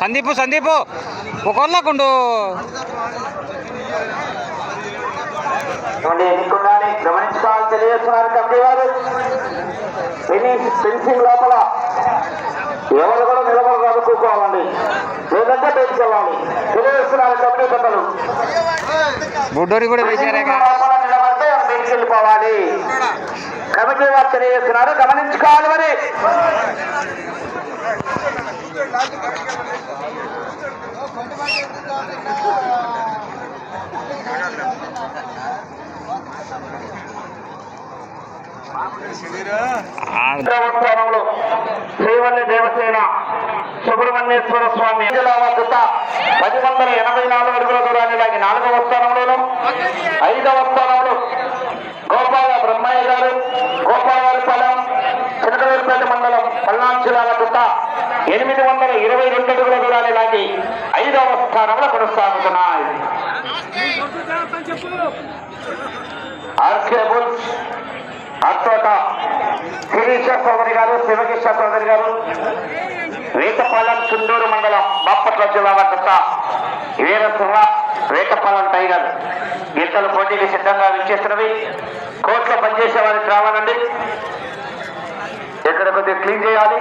సందీపు సందీపు. ఒకళ్ళకుండు. ఎన్నికన్నాని గమనించుకోవాలి తెలియజేస్తున్నారు కమిటీ వారు ఫినిష్ ఫినిషింగ్ లోపల ఎవరు కూడా నిలబడి అనుకోవాలండి లేదంటే వెళ్ళాలి తెలియజేస్తున్నారు కమిటీ పెద్దలు. బుడ్డోడి కూడా నిలబడితే బయటికి వెళ్ళిపోవాలి కమిటీ వారు తెలియజేస్తున్నారు. గమనించుకోవాలి మరి. దేవస్థానంలో శ్రీవల్లి దేవసేన సుబ్రహ్మణ్యేశ్వర స్వామి జత పది వందల ఎనభై నాలుగు అడుగుల దూరాన్ని లాగి నాలుగవ స్థానంలోను ఐదవ స్థానంలో అడుగుల జిల్లాల ఎనిమిది వందల ఇరవై రెండు అడుగుల దూరాలు లాగి ఐదవ స్థానంలో కొనసాగుతున్నాయి. ఆర్కే బుల్స్ అత్తోట శిరీష చౌదరి గారు శివకిష్ణ చౌదరి గారు రేతపాలెం చుండూరు మండలం బాపట్ల జిల్లా వద్ద వీరసింహ రేతపాలెం టైగర్. గీతలు పోటీకి సిద్ధంగా విచ్చేస్తున్నవి. కోర్టులో పనిచేసే వారికి రావాలండి ఇక్కడ కొద్దిగా క్లీన్ చేయాలి